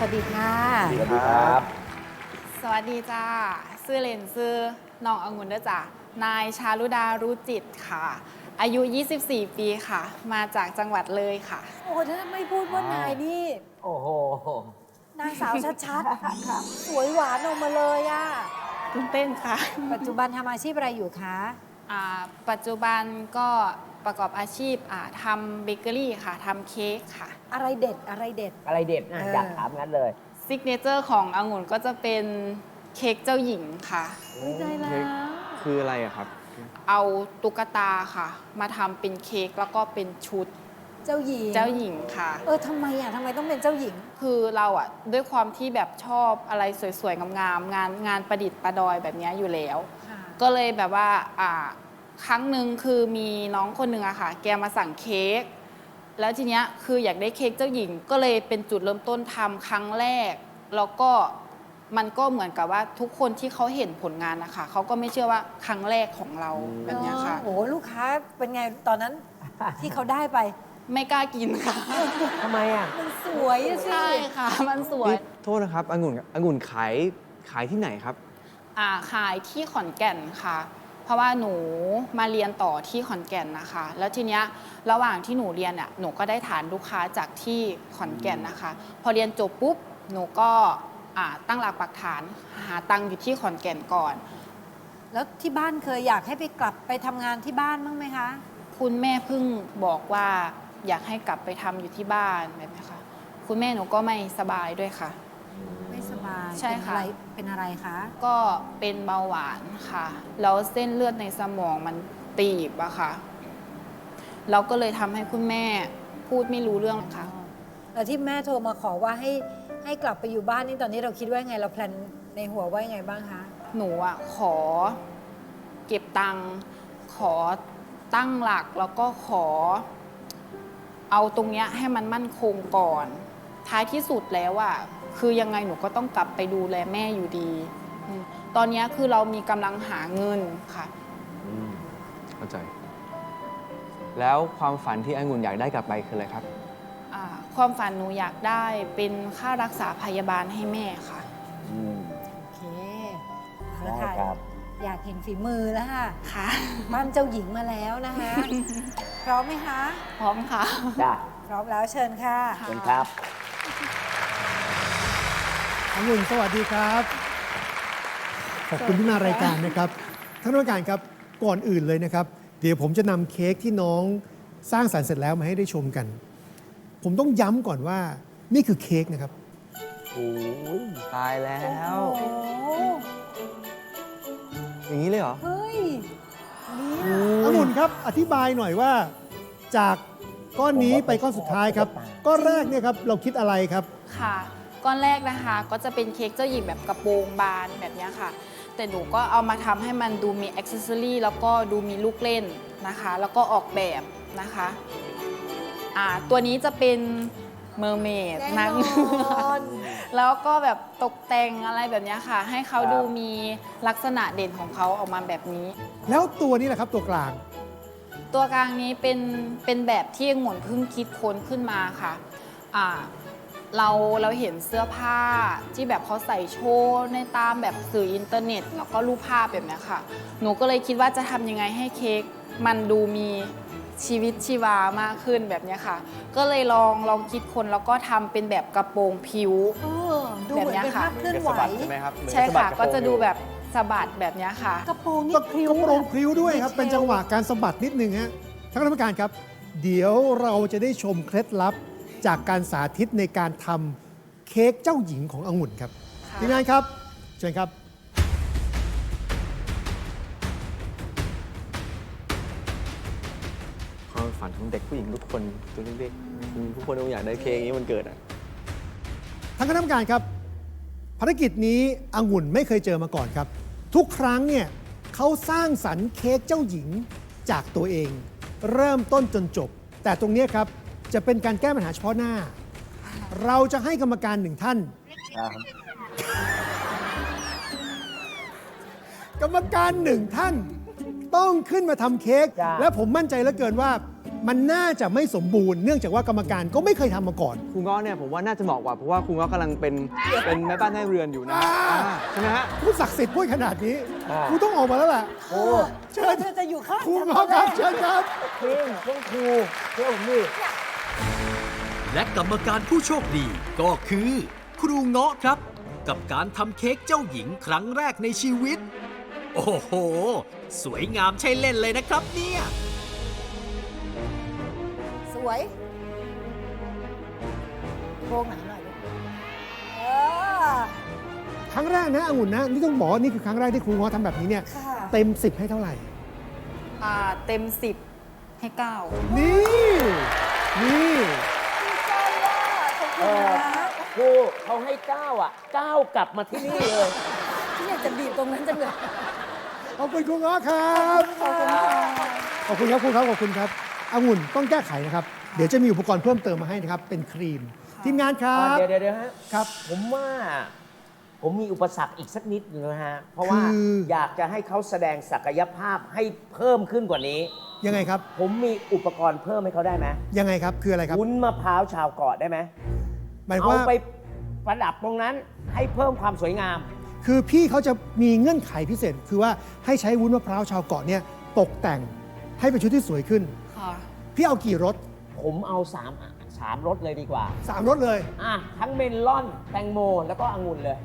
สวัสดีค่ะ สวัสดีครับ สวัสดีจ้าชื่อเลนชื่อน้ององุ่นเด้อจ้ะนายชาลุดารู้จิตค่ะ อายุ 24 ปีค่ะ มาจากจังหวัดเลยค่ะ โอ้ถ้าไม่พูดว่านายนี่ โอ้โห นางสาวชัดๆ สวยหวานออกมาเลยอะตื่นเต้นค่ะ ปัจจุบันทำอาชีพอะไรอยู่คะอ่าปัจจุบันก็ประกอบอาชีพอ่าทำเบเกอรี่ค่ะทำเค้กค่ะ อะไรเด็ดอะไรเด็ด อะไรเด็ดนะเอออ อยากถามงั้นเลย ซิกเนเจอร์ขององุ่นก็จะเป็นเค้กเจ้าหญิงค่ะ อุ๊ยได้แล้ว คืออะไรอะครับ เอาตุ๊กตาค่ะ มาทำเป็นเค้กแล้วก็เป็นชุดเจ้าหญิงเจ้าหญิงค่ะ เออทำไมอะทำไมต้องเป็นเจ้าหญิง คือเราอะด้วยความที่แบบชอบอะไรสวยๆ งามๆงานงานประดิษฐ์ประดอยแบบเนี้ยอยู่แล้ว ก็เลยแบบว่าอ่า ครั้งหนึ่งคือมีน้องคนหนึ่งอะค่ะ แกมาสั่งเค้ก แล้วทีเนี้ยคืออยากได้เค้กเจ้าหญิง ก็เลยเป็นจุดเริ่มต้นทำครั้งแรก แล้วก็มันก็เหมือนกับว่าทุกคนที่เขาเห็นผลงานนะคะเขาก็ไม่เชื่อว่าครั้งแรกของเราแบบเนี้ยค่ะ โอ้โหลูกค้าเป็นไงตอนนั้น ที่เขาได้ไปไม่กล้ากินค่ะ ทำไมอะมันสวยอะสิใช่ค่ะ มันสวย นี่โทษนะครับองุ่นองุ่นขายขายที่ไหนครับ อ่าขายที่ขอนแก่นค่ะ เพราะว่าหนูมาเรียนต่อที่ขอนแก่นนะคะ แล้วทีเนี้ยระหว่างที่หนูเรียนเนี่ยหนูก็ได้ฐานลูกค้าจากที่ขอนแก่นนะคะ พอเรียนจบปุ๊บหนูก็อ่าตั้งหลักปักฐานหาตังค์อยู่ที่ขอนแก่นก่อน แล้วที่บ้านเคยอยากให้ไปกลับไปทำงานที่บ้านบ้างไหมคะ คุณแม่เพิ่งบอกว่าอยากให้กลับไปทำอยู่ที่บ้านแบบนี้ค่ะ คุณแม่หนูก็ไม่สบายด้วยค่ะไม่ สบายใช่ค่ะ เป็นอะไรเป็นอะไรคะก็เป็นเบาหวานค่ะ แล้วเส้นเลือดในสมองมันตีบอะค่ะ เราก็เลยทำให้คุณแม่พูดไม่รู้เรื่องค่ะ แล้วที่แม่โทรมาขอว่าให้ให้กลับไปอยู่บ้านนี่ตอนนี้เราคิดว่าไงเราแพลนในหัวว่ายังไงบ้างคะ หนูอะขอเก็บตังค์ขอตั้งหลักแล้วก็ขอ เอาตรงเนี้ยให้มันมั่นคงก่อน ท้ายที่สุดแล้วอะ คือยังไงหนูก็ต้องกลับไปดูแลแม่อยู่ดีอืมตอนเนี้ยคือเรามีกำลังหาเงินค่ะเข้าใจ แล้วความฝันที่องุ่นอยากได้กลับไปคืออะไรครับ อ่าความฝันหนูอยากได้เป็นค่ารักษาพยาบาลให้แม่ค่ะ อืมโอเคเอาละได้ค่ะครับ อยากเห็นฝีมือแล้วค่ะค่ะบ้านเจ้าหญิงมาแล้วนะคะ พร้อมไหมคะ พร้อมค่ะจ้าพร้อมแล้วเชิญค่ะค่ะเป็นครับ องุ่นสวัสดีครับ ขอบคุณที่มารายการนะครับท่านผู้การครับก่อนอื่นเลยนะครับ เดี๋ยวผมจะนำเค้กที่น้องสร้างสรรค์เสร็จแล้วมาให้ได้ชมกัน ผมต้องย้ำก่อนว่านี่คือเค้กนะครับ โอ้ยตายแล้ว โอ้โหอย่างนี้เลยเหรอ เฮ้ยเนี่ยองุ่นครับอธิบายหน่อยว่า จากก้อนนี้ไปก้อนสุดท้ายครับ ก้อนแรกเนี่ยครับเราคิดอะไรครับ ค่ะ ก้อนแรกนะคะ ก็จะเป็นเค้กเจ้าหญิงแบบกระโปรงบานแบบเนี้ยค่ะ แต่หนูก็เอามาทำให้มันดูมีอ็อกเซอรี่แล้วก็ดูมีลูกเล่นนะคะ แล้วก็ออกแบบนะคะอ่าตัวนี้จะเป็นเมอร์เมดแน่นางนเงือกอนแล้วก็แบบตกแต่งอะไรแบบเนี้ยค่ะ ให้เขาครับดูมีลักษณะเด่นของเขาออกมาแบบนี้ แล้วตัวนี้แหละครับตัวกลาง ตัวกลางนี้เป็นเป็นแบบที่องุ่นเพิ่งคิดค้นขึ้นมาค่ะอ่า เราเราเห็นเสื้อผ้าที่แบบเขาใส่โชว์ในตามแบบสื่ออินเทอร์เน็ต แล้วก็รูปภาพแบบเนี้ยค่ะ หนูก็เลยคิดว่าจะทำยังไงให้เค้กมันดูมีชีวิตชีวามากขึ้นแบบเนี้ยค่ะ ก็เลยลองลองคิดคนแล้วก็ทำเป็นแบบกระโปรงผิวเออดูเหมือนเป็นภาพเคลื่อนไหวใช่ไหมครับใช่ค่ะก็จะดูแบบสะบัดแบบเนี้ยค่ะ กระโปรงนี่ก็พริ้วกระโปรงแบบพริ้วด้วยครับดีเทลเป็นจังหวะการสะบัดนิดนึงฮะท่านคณะกรรมการครับ เดี๋ยวเราจะได้ชมเคล็ดลับ จากการสาธิตในการทำเค้กเจ้าหญิงขององุ่นครับค่ะทีมงานครับเชิญครับความฝันของเด็กผู้หญิงทุกคนตัวเล็กๆทุกคนต้องอยากได้เค้กอย่างนี้มันเกิดอะท่านคณะกรรมการครับ ภารกิจนี้องุ่นไม่เคยเจอมาก่อนครับ ทุกครั้งเนี่ยเขาสร้างสรรค์เค้กเจ้าหญิงจากตัวเอง เริ่มต้นจนจบ แต่ตรงเนี้ยครับ จะเป็นการแก้ปัญหาเฉพาะหน้า เราจะให้กรรมการหนึ่งท่าน ครับกรรมการหนึ่งท่าน ต้องขึ้นมาทำเค้กจ้ะ และผมมั่นใจเหลือเกินว่ามันน่าจะไม่สมบูรณ์เนื่องจากว่ากรรมการก็ไม่เคยทำมาก่อน ครูง้อเนี่ยผมว่าน่าจะเหมาะกว่าเพราะว่าครูง้อกำลังเป็นเป็นแม่บ้านแม่เรือนอยู่นะอ่า อ่าใช่ไหมฮะ ผู้ศักดิ์สิทธิ์พูดขนาดนี้อ่าครูต้องออกมาแล้วล่ะโอ้เชิญเธอจะอยู่ข้างครูฉันหมอครับตอนแรกเชิญครับจริงต้องครูเชื่อผมดิ และกรรมการผู้โชคดีก็คือ ครูเงาะครับ กับการทำเค้กเจ้าหญิงครั้งแรกในชีวิต โอ้โห สวยงามใช่เล่นเลยนะครับเนี่ย สวยโค้งหนาหน่อยลูกเออครั้งแรกนะองุ่นนะนี่ต้องบอกว่านี่คือครั้งแรกที่ครูง้อทำแบบนี้เนี่ยค่ะเต็ม 10 ให้เท่าไหร่ อ่าเต็ม 10 ให้ 9 นี่ นี่ดีใจอะขอบ คุณนะครูเขาให้ก้าวอะก้าวกลับมาที่นี่เลยที่อยากจะบีบตรงนั้นจังเลยขอบคุณครูง้อครับขอบคุณค่ะขอบคุณครับครูครับขอบคุณครับองุ่นต้องแก้ไขนะครับ เดี๋ยวจะมีอุปกรณ์เพิ่มเติมมาให้นะครับ เป็นครีม ทีมงานครับเดี๋ยวเดี๋ยวเดี๋ยวฮะครับ ผมว่า ผมมีอุปสรรคอีกสักนิดนึงนะฮะเพราะว่าคืออยากจะให้เขาแสดงศักยภาพให้เพิ่มขึ้นกว่านี้ยังไงครับ ผมมีอุปกรณ์เพิ่มให้เขาได้ไหมยังไงครับ คืออะไรครับวุ้นมะพร้าวชาวเกาะได้ไหม หมายเอาว่าไปประดับตรงนั้นให้เพิ่มความสวยงาม คือพี่เขาจะมีเงื่อนไขพิเศษ คือว่าให้ใช้วุ้นมะพร้าวชาวเกาะเนี่ยตกแต่งให้เป็นชุดที่สวยขึ้น ค่ะ พี่เอากี่รสผมเอาสามสามรสเลยดีกว่า สามรสเลย อะ ทั้งเมลอน แตงโม แล้วก็องุ่นเลย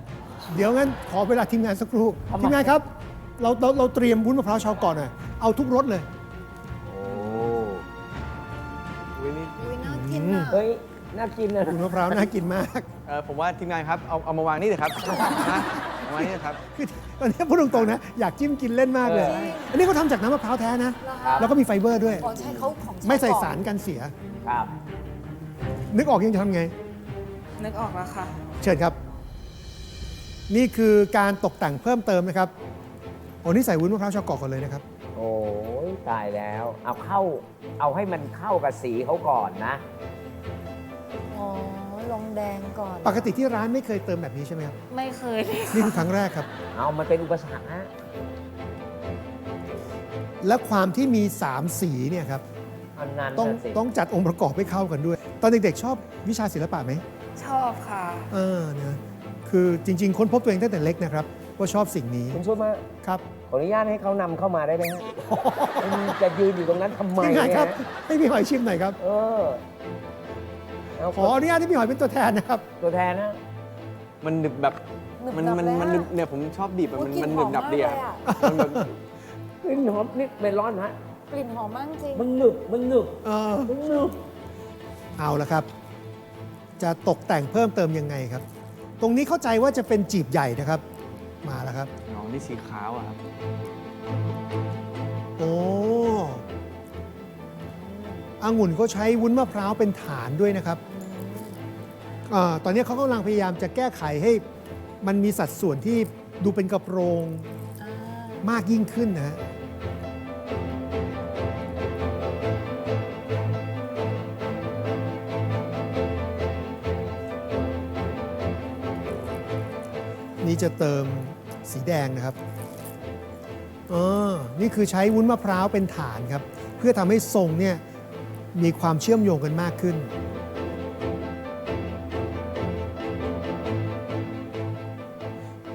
เดี๋ยวงั้นขอเวลาทีมงานสักครู่ทำไม ทีมงานครับเราเราเราเตรียมวุ้นมะพร้าวชาวเกาะหน่อยเอาทุกรสเลย โอ้วินี่อุ้ยน่ากินอะเฮ้ย น่ากินนะวุ้นมะพร้าวน่ากินมาก เอ่อผมว่าทีมงานครับเอาเอามาวางนี่เลยครับนะเอามาวางนี่เลยครับ คือตอนนี้พูดตรงๆนะ อยากจิ้มกินเล่นมากเลย เออ อันนี้เขาทำจากน้ำมะพร้าวแท้นะเหรอครัคะบแล้วก็มีไฟเบอร์ด้วย อ๋อใช่เขาของไม่ใส่ก่อนสารกันเสีย ครับ นึกออกยังจะทำไง นึกออกแล้วค่ะ เชิญครับ นี่คือการตกแต่งเพิ่มเติมนะครับโอ้นี่ใส่วุ้นมะพร้าวชาวเกาะก่อนเลยนะครับ โอ้ยตายแล้ว เอาเข้า เอาให้มันเข้ากับสีเขาก่อนนะ อ๋อ ลงแดงก่อน ปกติที่ร้านไม่เคยเติมแบบนี้ใช่ไหมครับ ไม่เคยเลยนี่คือครั้งแรกครับ เอามันเป็นอุปสรรคฮะและความที่มี 3 สีเนี่ยครับ อันนั้นต้องน่ะสิต้องจัดองค์ประกอบให้เข้ากันด้วย ตอนเด็กๆชอบวิชาศิลปะไหม ชอบค่ะ เออนะคือจริงๆ ค้นพบตัวเองตั้งแต่เล็กนะครับ ว่าชอบสิ่งนี้คุณช่วยมาครับขออนุญาตให้เขานำเข้ามาได้ไหมฮะคุณจะยืนอยู่ตรงนั้นทำไมยังไงเนี่ยครับฮะให้พี่หอยชิมหน่อยครับ เออ เอาขออนุญาตให้พี่หอยเป็นตัวแทนนะครับ ตัวแทนนะ มันหนึบแบบหนึบมันหนับมันเลยมันอะหนึบเนี่ยผมชอบบีบอะโอ้มันกลิ่มันนหนึบหนับดีอะหอมมากเลยอะมันแบบกลิ่นหอมนี่เมลอนฮะกลิ่นหอมมากจริง มันหนึบมันหนึบเออมันหนึบเอาละครับ จะตกแต่งเพิ่มเติมยังไงครับ ตรงนี้เข้าใจว่าจะเป็นจีบใหญ่นะครับ มาแล้วครับน้องนี่สีขาวอะครับโอ้องุ่นเขาใช้วุ้นมะพร้าวเป็นฐานด้วยนะครับ อาตอนนี้เขากำลังพยายามจะแก้ไขให้มันมีสัดส่วนที่ดูเป็นกระโปรงอ่ามากยิ่งขึ้นนะฮะนี่จะเติมสีแดงนะครับเออนี่คือใช้วุ้นมะพร้าวเป็นฐานครับ เพื่อทำให้ทรงเนี่ยมีความเชื่อมโยงกันมากขึ้น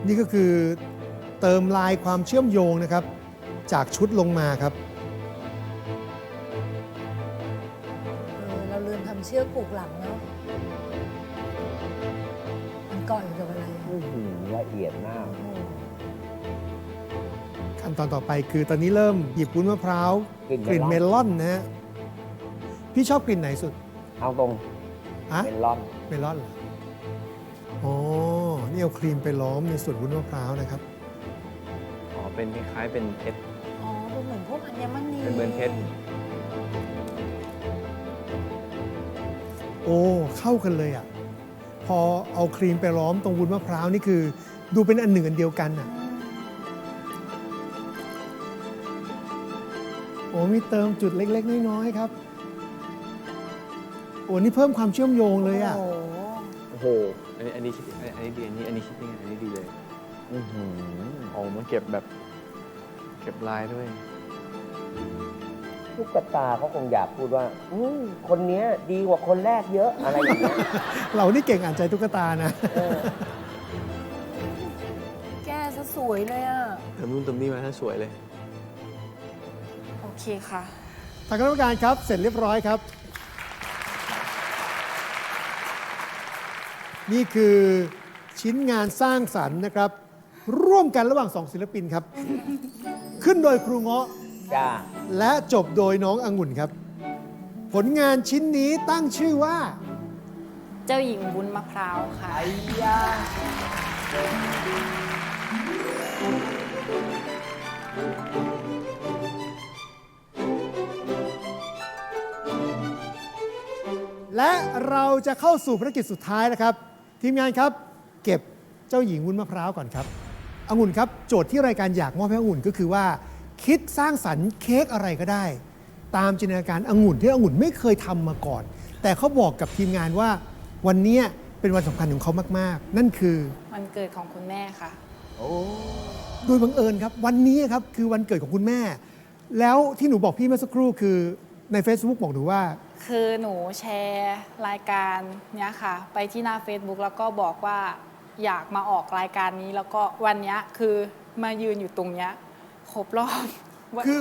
นี่ก็คือเติมลายความเชื่อมโยงนะครับ จากชุดลงมาครับ เออเราลืมทำเชือกผูกหลังเนาะมันเกาะอยู่กับอะไรอะอื้อหือละเอียดมาก โอ้โหขั้นตอนต่อไปคือตอนนี้เริ่มหยิบวุ้นมะพร้าวกลิ่นกลิ่นเมเมลอน ลอนนะฮะพี่ชอบกลิ่นไหนสุดเอาตรง ฮะเมลอน เมลอนเหรออ๋อ นี่เอาครีมไปล้อมในส่วนวุ้นมะพร้าวนะครับ อ๋อ เป็นคล้ายๆเป็นเพชร อ๋อดูเหมือนพวกอัญมณีเป็นเหมือนเพชร โอ้ เข้ากันเลยอะ พอเอาครีมไปล้อมตรงวุ้นมะพร้าวนี่คือ ดูเป็นอันหนึ่งอันเดียวกันอะ โอ้มีเติมจุดเล็ก ๆ น้อย ๆ ครับ โอ้นี่เพิ่มความเชื่อมโยงเลยอะ โอ้โหโอ้โหอันนี้อันนี้คิดอันนี้ดีอันนี้อันนี้คิดยังไงอันนี้ดีเลยอื้อหืออ๋อมันเก็บแบบ เก็บลายด้วยทุกตุ๊กตาเขาคงอยากพูดว่า อืมคนเนี้ยดีกว่าคนแรกเยอะอะไรอย่างเงี้ยเรานี่เก่งอ่านใจตุ๊กตานะเออแกซะสวยเลยอะ เติมนู่นเติมนี่มาถ้าสวยเลย โอเคค่ะ ทางคณะกรรมการครับ เสร็จเรียบร้อยครับ นี่คือชิ้นงานสร้างสรรค์นะครับ ร่วมกันระหว่างสองศิลปินครับ ขึ้นโดยครูเงาะจ้าและจบโดยน้ององุ่นครับ ผลงานชิ้นนี้ตั้งชื่อว่า เจ้าหญิงบุญมะพร้าวค่ะและเราจะเข้าสู่ภารกิจสุดท้ายนะครับ ทีมงานครับ เก็บเจ้าหญิงวุ้นมะพร้าวก่อนครับองุ่นครับโจทย์ที่รายการอยากมอบให้องุ่นก็คือว่า คิดสร้างสรรค์เค้กอะไรก็ได้ ตามจินตนาการองุ่นที่องุ่นไม่เคยทำมาก่อน แต่เขาบอกกับทีมงานว่า วันเนี้ยเป็นวันสำคัญของเขามาก ๆ นั่นคือวันเกิดของคุณแม่ค่ะโอ้โดยบังเอิญครับ วันนี้ครับคือวันเกิดของคุณแม่ แล้วที่หนูบอกพี่เมื่อสักครู่คือใน Facebook บอกหนูว่า คือหนูแชร์รายการเนี้ยค่ะ ไปที่หน้า Facebook แล้วก็บอกว่าอยากมาออกรายการนี้ แล้วก็วันเนี้ยคือมายืนอยู่ตรงเนี้ยครบรอบวัน คือ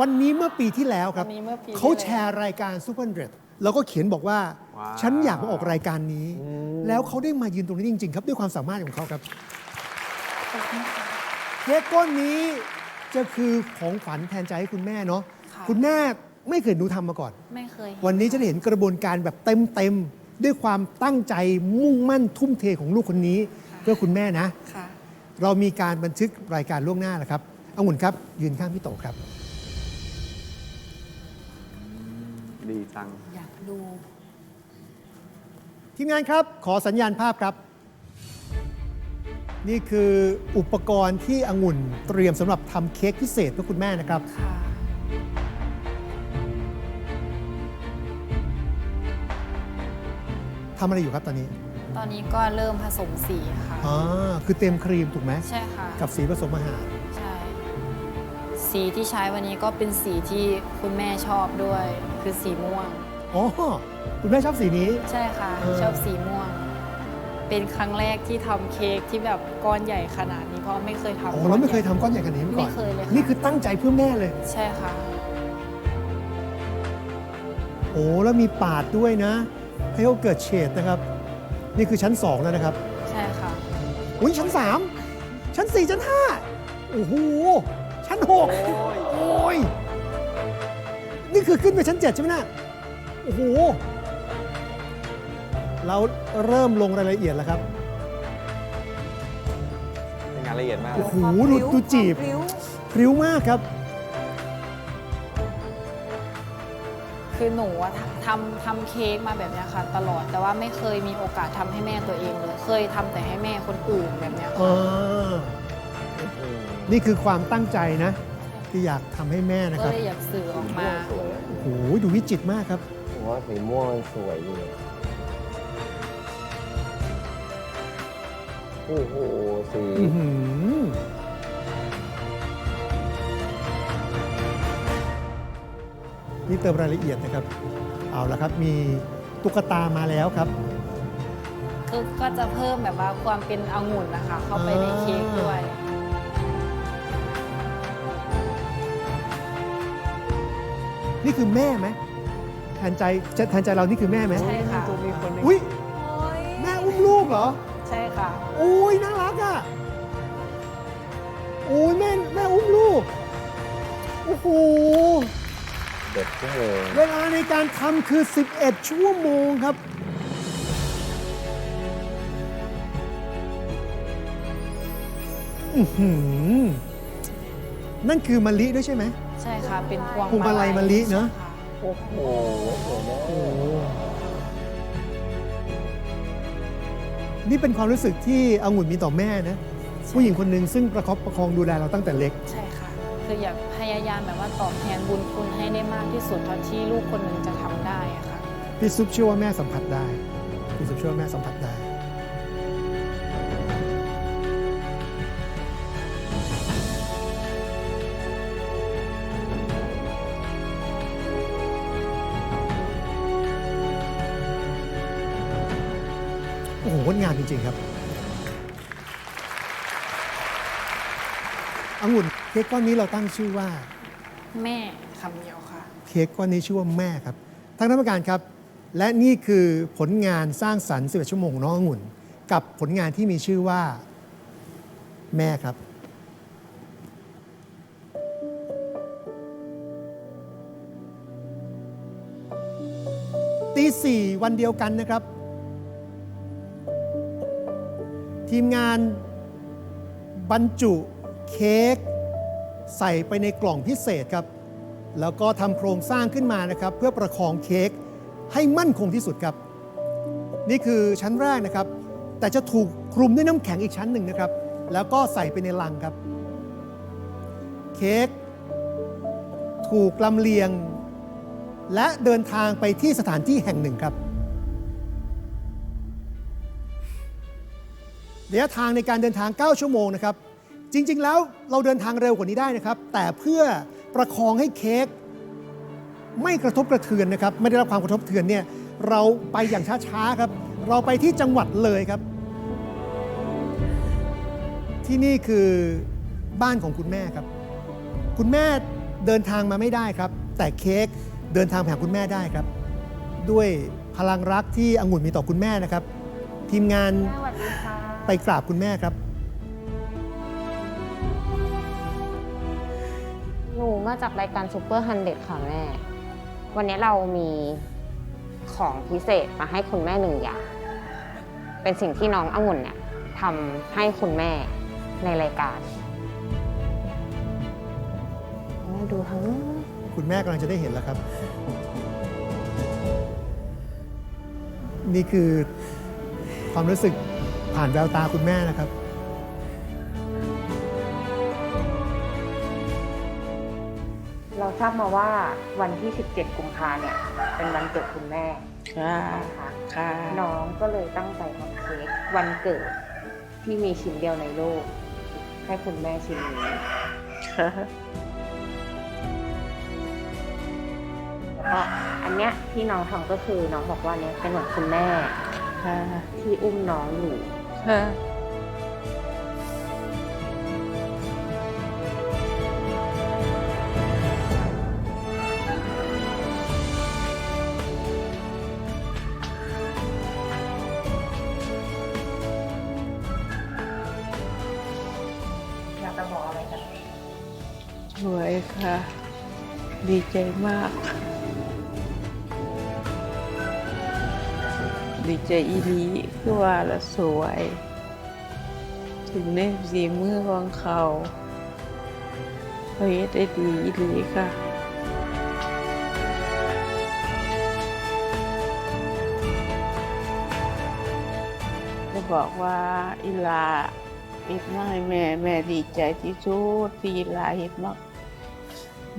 วันนี้เมื่อปีที่แล้วครับวันนี้เมื่อปีที่เขาแชร์รายการซูเปอร์เดรแล้วก็เขียนบอกว่า ว้าว ฉันอยากมาออกรายการนี้ แล้วเขาได้มายืนตรงนี้จริง ๆ ครับ ด้วยความสามารถของเขาครับเค้กก้อนนี้จะคือของขวัญแทนใจให้คุณแม่เนาะค่ะ คุณแม่ ไม่เคยหนูทำมาก่อน ไม่เคย วันนี้จะได้เห็นกระบวนการแบบเต็มๆด้วยความตั้งใจมุ่งมั่นทุ่มเทของลูกคนนี้ เพื่อคุณแม่นะ ค่ะ เรามีการบันทึกรายการล่วงหน้าแล้วครับองุ่นครับ ยืนข้างพี่โตครับ ดีจัง อยากดู ทีมงานครับ ขอสัญญาณภาพครับ นี่คืออุปกรณ์ที่องุ่นเตรียมสำหรับทำเค้กพิเศษเพื่อคุณแม่นะครับ ค่ะ ทำอะไรอยู่ครับตอนนี้ตอนนี้ก็เริ่มผสมสีค่ะ อ๋อคือเต็มครีมถูกไหมใช่ค่ะ กับสีผสมอาหารใช่ สีที่ใช้วันนี้ก็เป็นสีที่คุณแม่ชอบด้วย คือสีม่วง อ๋อคุณแม่ชอบสีนี้ ใช่ค่ะ เออ ชอบสีม่วง เป็นครั้งแรกที่ทำเค้กที่แบบก้อนใหญ่ขนาดนี้เพราะไม่เคยทำอ๋อเราไม่เคยทำก้อนใหญ่ขนาดนี้มาก่อนไม่เคยเลยค่ะ นี่คือตั้งใจเพื่อแม่เลย ใช่ค่ะ โอ้แล้วมีปาดด้วยนะ ให้เขาเกิดเฉดนะครับ นี่คือชั้น 2 แล้วนะครับใช่ค่ะ อุ้ยชั้น 3 ชั้น 4 ชั้น 5 โอ้โห ชั้น 6 โอ้ย นี่คือขึ้นไปชั้น 7 ใช่ไหมนะโอ้โห เราเริ่มลงรายละเอียดแล้วครับ เป็นงานละเอียดมาก โอ้โหดูดูจีบ พริ้วมากครับ คือหนูอะทำทำทำเค้กมาแบบเนี้ยค่ะ ตลอดแต่ว่าไม่เคยมีโอกาสทำให้แม่ตัวเองเลยเคยทำแต่ให้แม่คนอื่นแบบเนี้ยค่ะ อ่านี่คือความตั้งใจนะ ที่อยากทำให้แม่นะคก็รับเลยอยากสื่อออกมา โอ้โหดูวิจิตรมากครับ ผมว่าสีม่วงมันสวยดีโอ้โหสีอื้อหือ นี่เติมรายละเอียดนะครับ เอาละครับ มีตุ๊กตามาแล้วครับคือก็จะเพิ่มแบบว่าความเป็นองุ่นนะคะ เข้าไปในเค้กด้วย นี่คือแม่ไหมแทนใจจะแทนใจเรานี่คือแม่ไหมใช่ค่ะอุ้ยแม่อุ้มลูกเหรอ ใช่ค่ะโอ้ยน่ารักอะโอ้ยแม่แม่อุ้มลูก โอ้โห เด็ดชั่วโมงเวลาในการทำคือ 11 ชั่วโมงครับ อื้อหือนั่นคือมะลิด้วยใช่ไหม ใช่ค่ะ เป็นพวงพวงมาลัยมะลิเนอะ โอ้โหโอ้โหนี่เป็นความรู้สึกที่องุ่นมีต่อแม่นะ ผู้หญิงคนหนึ่งซึ่งประคบประคองดูแลเราตั้งแต่เล็ก ใช่ค่ะ คืออยากพยายามแบบว่าตอบแทนบุญคุณให้ได้มากที่สุดเท่าที่ลูกคนหนึ่งจะทำได้ค่ะ พี่ซุปเชื่อว่าแม่สัมผัสได้ พี่ซุปเชื่อว่าแม่สัมผัสได้โอ้โหงดงามจริงๆครับ อังุ่น ค้กก้อนนี้เราตั้งชื่อว่า แม่คำเดียวค่ะ เค้กก้อนนี้ชื่อว่าแม่ครับทางนักรรมการครับ และนี่คือผลงานสร้างสรรค์11ชั่วโมงของน้ององุ่น กับผลงานที่มีชื่อว่า แม่ครับตีสี่วันเดียวกันนะครับ ทีมงานบรรจุเค้ก ใส่ไปในกล่องพิเศษครับ แล้วก็ทำโครงสร้างขึ้นมานะครับ เพื่อประคองเค้กให้มั่นคงที่สุดครับ นี่คือชั้นแรกนะครับ แต่จะถูกคลุมด้วยน้ำแข็งอีกชั้นหนึ่งนะครับ แล้วก็ใส่ไปในลังครับ เค้กถูกลำเลียง และเดินทางไปที่สถานที่แห่งหนึ่งครับระยะทางในการเดินทาง 9 ชั่วโมงนะครับ จริง ๆ แล้วเราเดินทางเร็วกว่านี้ได้นะครับ แต่เพื่อประคองให้เค้กไม่กระทบกระเทือนนะครับ ไม่ได้รับความกระทบกระเทือนเนี่ยเราไปอย่างช้าๆครับ เราไปที่จังหวัดเลยครับ ที่นี่คือบ้านของคุณแม่ครับ คุณแม่เดินทางมาไม่ได้ครับ แต่เค้กเดินทางไปหาคุณแม่ได้ครับ ด้วยพลังรักที่องุ่นมีต่อคุณแม่นะครับ ทีมงานไปกราบคุณแม่ครับ หนูมาจากรายการซูเปอร์ฮันเดค่ะแม่ วันนี้เรามีของพิเศษมาให้คุณแม่หนึ่งอย่าง เป็นสิ่งที่น้ององุ่นเนี่ยทำให้คุณแม่ในรายการแม่ดูทั้งคุณแม่กำลังจะได้เห็นแล้วครับ นี่คือความรู้สึกผ่านแววตาคุณแม่นะครับ ทราบมาว่าวันที่ 17 กุมภาเนี่ย เป็นวันเกิดคุณแม่ค่ะนะคะค่ะน้องก็เลยตั้งใจทำเค้กวันเกิดที่มีชิ้นเดียวในโลก ให้คุณแม่ชิ้นนี้ค่ะแล้วก็อันเนี้ยที่น้องทำก็คือน้องบอกว่าเนี้ยเป็นเหมือนคุณแม่ค่ะที่อุ้มน้องอยู่ค่ะ ดีใจมาก ดีใจอีลีคือว่าละสวย ถึงในสีมือของเขาเฮ็ดได้ดีอีลีค่ะจะบอกว่าอีลาเฮ็ดมาให้แม่ แม่ดีใจที่สุดที่อีหลาเฮ็ดมาก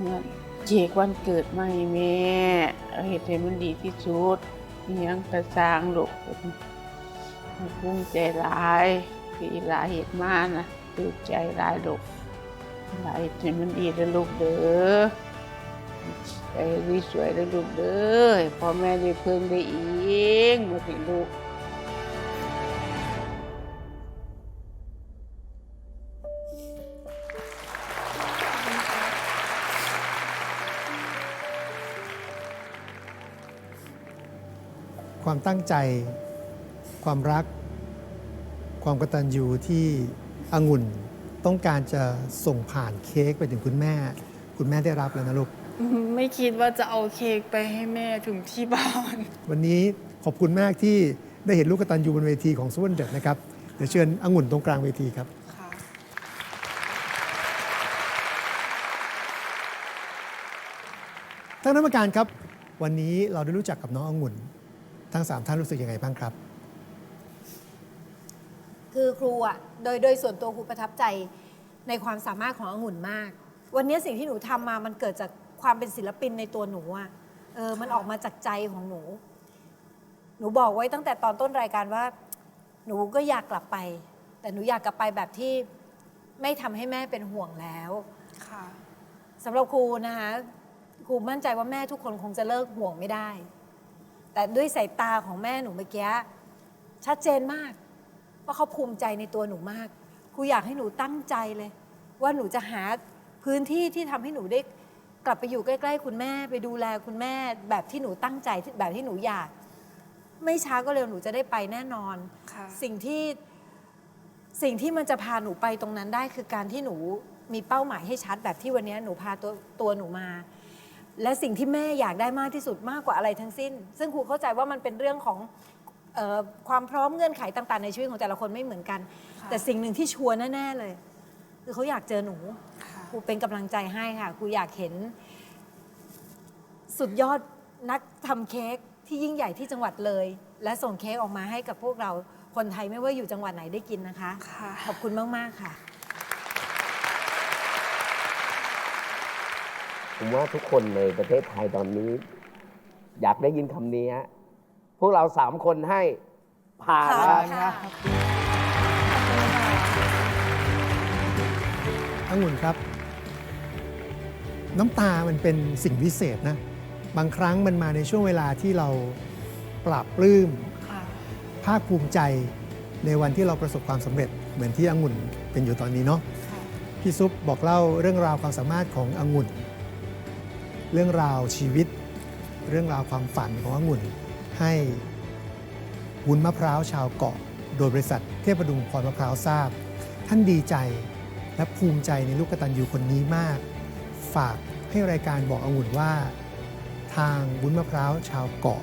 เงินเจกวันเกิดมาให้แม่เอาเฮ็ดให้มันดีที่สุดอิหยังกระสางลูกภูมิใจหลายที่หลายเฮ็ดมากนะตื่นใจหลายลูกหลาเฮ็ดให้มันดีเด้อลูกเด้อใจดีสวยเด้อลูกเด้อพ่อแม่ได้เพิ่งได้อีกมาถึงลูก ความตั้งใจ ความรัก ความกตัญญูที่องุ่นต้องการจะส่งผ่านเค้กไปถึงคุณแม่ คุณแม่ได้รับแล้วนะลูก ไม่คิดว่าจะเอาเค้กไปให้แม่ถึงที่บ้าน วันนี้ขอบคุณมากที่ได้เห็นลูกกตัญญูบนเวทีของซูเปอร์เด็ดนะครับ เดี๋ยวเชิญองุ่นตรงกลางเวทีครับค่ะท่านกรรมการครับ วันนี้เราได้รู้จักกับน้ององุ่น ทั้งสามท่านรู้สึกยังไงบ้างครับ คือครูอะโดยโดยส่วนตัวครูประทับใจในความสามารถขององุ่นมาก วันนี้สิ่งที่หนูทำมามันเกิดจากความเป็นศิลปินในตัวหนูอะเออมันออกมาจากใจของหนู หนูบอกไว้ตั้งแต่ตอนต้นรายการว่า หนูก็อยากกลับไป แต่หนูอยากกลับไปแบบที่ไม่ทำให้แม่เป็นห่วงแล้วค่ะสำหรับครูนะคะครูมั่นใจว่าแม่ทุกคนคงจะเลิกห่วงไม่ได้ แต่ด้วยสายตาของแม่หนูเมื่อกี้ชัดเจนมาก ว่าเขาภูมิใจในตัวหนูมากครูอยากให้หนูตั้งใจเลย ว่าหนูจะหาพื้นที่ที่ทำให้หนูได้กลับไปอยู่ใกล้ๆ คุณแม่ไปดูแลคุณแม่ แบบที่หนูตั้งใจที่แบบที่หนูอยาก ไม่ช้าก็เร็วหนูจะได้ไปแน่นอนค่ะสิ่งที่สิ่งที่มันจะพาหนูไปตรงนั้นได้คือการที่หนูมีเป้าหมายให้ชัดแบบที่วันนี้หนูพาตัวตัวหนูมา และสิ่งที่แม่อยากได้มากที่สุดมากกว่าอะไรทั้งสิ้น ซึ่งครูเข้าใจว่ามันเป็นเรื่องของเออความพร้อมเงื่อนไขต่างๆ ในชีวิตของแต่ละคนไม่เหมือนกันค่ะแต่สิ่งหนึ่งที่ชัวร์แน่ๆเลย คือเขาอยากเจอหนูค่ะครูเป็นกำลังใจให้ค่ะครูอยากเห็น สุดยอดนักทำเค้กที่ยิ่งใหญ่ที่จังหวัดเลย และส่งเค้กออกมาให้กับพวกเราคนไทยไม่ว่าอยู่จังหวัดไหนได้กินนะคะค่ะขอบคุณมาก ๆ ค่ะ ผมว่าทุกคนในประเทศไทยตอนนี้ อยากได้ยินคำนี้ฮะพวกเราสามคนให้ผ่านผ่านครับค่ะ องุ่นครับ น้ำตามันเป็นสิ่งวิเศษนะ บางครั้งมันมาในช่วงเวลาที่เราปราบปลื้มค่ะภาคภูมิใจในวันที่เราประสบความสำเร็จ เหมือนที่องุ่นเป็นอยู่ตอนนี้เนาะค่ะพี่ซุปบอกเล่าเรื่องราวความสามารถขององุ่น เรื่องราวชีวิต เรื่องราวความฝันขององุ่น ให้วุ้นมะพร้าวชาวเกาะ โดยบริษัทเทพดุงพรมะพร้าวทราบ ท่านดีใจและภูมิใจในลูกกตัญญูคนนี้มาก ฝากให้รายการบอกองุ่นว่า ทางวุ้นมะพร้าวชาวเกาะ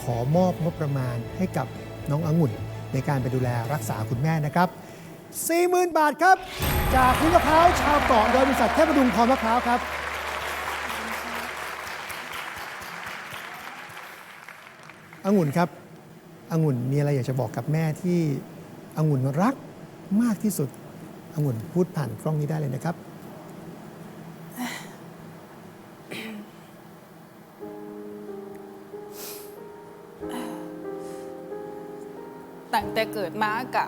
ขอมอบงบประมาณให้กับน้ององุ่น ในการไปดูแลรักษาคุณแม่นะครับ 40,000 บาทครับ จากวุ้นมะพร้าวชาวเกาะโดยบริษัทเทพดุงพรมะพร้าวครับ องุ่นครับองุ่นมีอะไรอยากจะบอกกับแม่ที่องุ่นรักมากที่สุดองุ่นพูดผ่านกล้องนี้ได้เลยนะครับ ตั้งแต่เกิดมากะ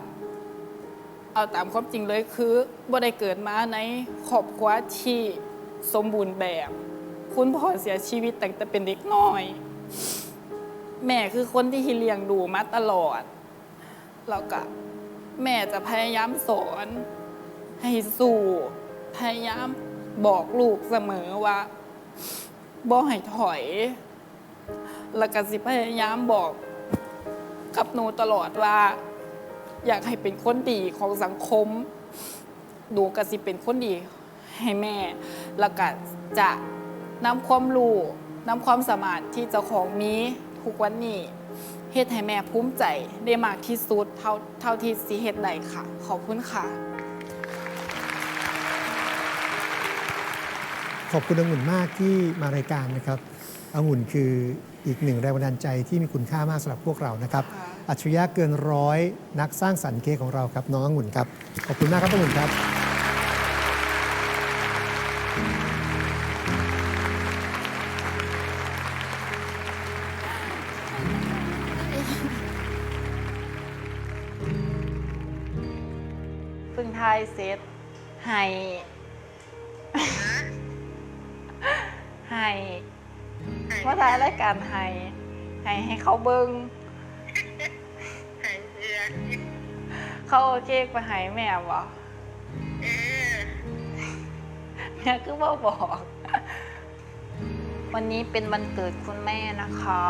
เอาตามความจริงเลยคือบ่ได้เกิดมาในครอบครัวที่สมบูรณ์แบบ คุณพ่อเสียชีวิตตั้งแต่เป็นเด็กน้อย แม่คือคนที่เลียงดูมาตลอด แล้วก็แม่จะพยายามสอน ให้สู้พยายามบอกลูกเสมอว่าบ่ให้ถอย แล้วก็สิพยายามบอกกับหนูตลอดว่า อยากให้เป็นคนดีของสังคมดูกสิเป็นคนดีให้แม่ แล้วก็จะนำความรู้นำความสามารถที่เจ้าของมี ทุกวันนี้เฮ็ดให้แม่ภูมิใจได้มากที่สุดเท่าเท่าที่สิเฮ็ดได้ค่ะ ขอบคุณค่ะ ขอบคุณองุ่นมากที่มารายการนะครับองุ่นคืออีกหนึ่งแรงบันดาลใจที่มีคุณค่ามากสำหรับพวกเรานะครับค่ะอัจฉริยะเกินร้อยนักสร้างสรรค์เค้กของเราครับน้ององุ่นครับขอบคุณมากครับองุ่นครับ เสร็จให้ให้ว่าทายรายการให้ให้ให้เขาเบิงเขาเอาเค้กไปให้แม่บ่แม่คือบ่บอก วันนี้เป็นวันเกิดคุณแม่นะคะ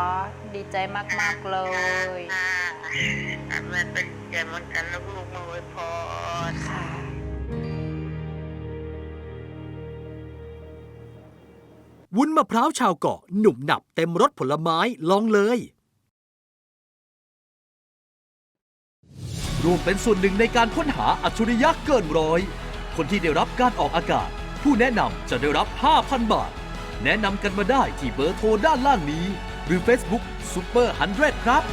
ดีใจมากๆเลยค่ะมันเป็นเกิดมันกันลูกๆมาอวยพรค่ะ วุ้นมะพร้าวชาวเกาะหนุ่มหนับเต็มรสผลไม้ลองเลย ร่วมเป็นส่วนหนึ่งในการค้นหาอัจฉริยะเกินร้อย คนที่ได้รับการออกอากาศ ผู้แนะนำจะได้รับ 5,000 บาท แนะนำกันมาได้ที่เบอร์โทรด้านล่างนี้ หรือ Facebook Super 100 ครับ